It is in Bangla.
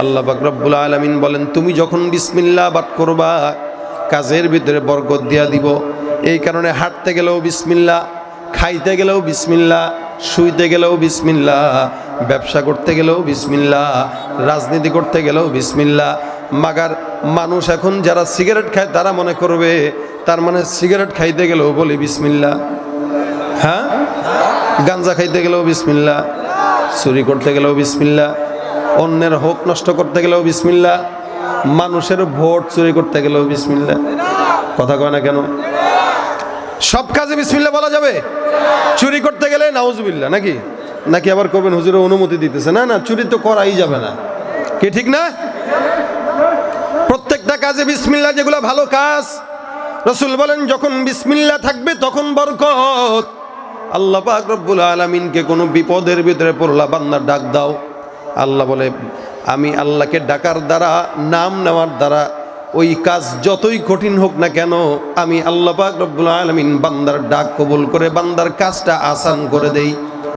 আল্লাহ পাক রব্বুল আলামিন বলেন, তুমি যখন বিসমিল্লাহ বাদ করবা, কাজের ভিতরে বরকত দিয়া দিব। এই কারণে হাঁটতে গেলেও বিসমিল্লা খাইতে গেলেও বিসমিল্লা শুইতে গেলেও বিসমিল্লা ব্যবসা করতে গেলেও বিসমিল্লা রাজনীতি করতে গেলেও বিসমিল্লা মাগার মানুষ এখন যারা সিগারেট খায়, তারা মনে করবে, তার মানে সিগারেট খাইতে গেলেও বলি বিসমিল্লা হ্যাঁ? গাঞ্জা খাইতে গেলেও বিসমিল্লা চুরি করতে গেলেও বিসমিল্লা অন্যের হোক নষ্ট করতে গেলেও বিসমিল্লা মানুষের ভোট চুরি করতে গেলেও বিসমিল্লা কথা কয় না কেন? সব কাজে বিসমিল্লা বলা যাবে। চুরি করতে গেলে নাউজুবিল্লা নাকি? নাকি আবার করবেন হুজুরের অনুমতি দিতেছে। না না, চুরি তো করাই যাবে না। কি ঠিক না? প্রত্যেকটা কাজে বিসমিল্লা যেগুলো ভালো কাজ, রসুল বলেন, যখন বিসমিল্লা থাকবে, তখন বরকত। আল্লাহ পাক রব্বুল আলমিনকে কোনো বিপদের ভিতরে পড়লা বান্দার ডাক দাও। আল্লাহ বলে, আমি আল্লাহকে ডাকার দ্বারা, নাম নেওয়ার দ্বারা, ওই কাজ যতই কঠিন হোক না কেন, আমি আল্লাহ পাক রব্বুল আলমিন বান্দার ডাক কবুল করে বান্দার কাজটা আসান করে দেই।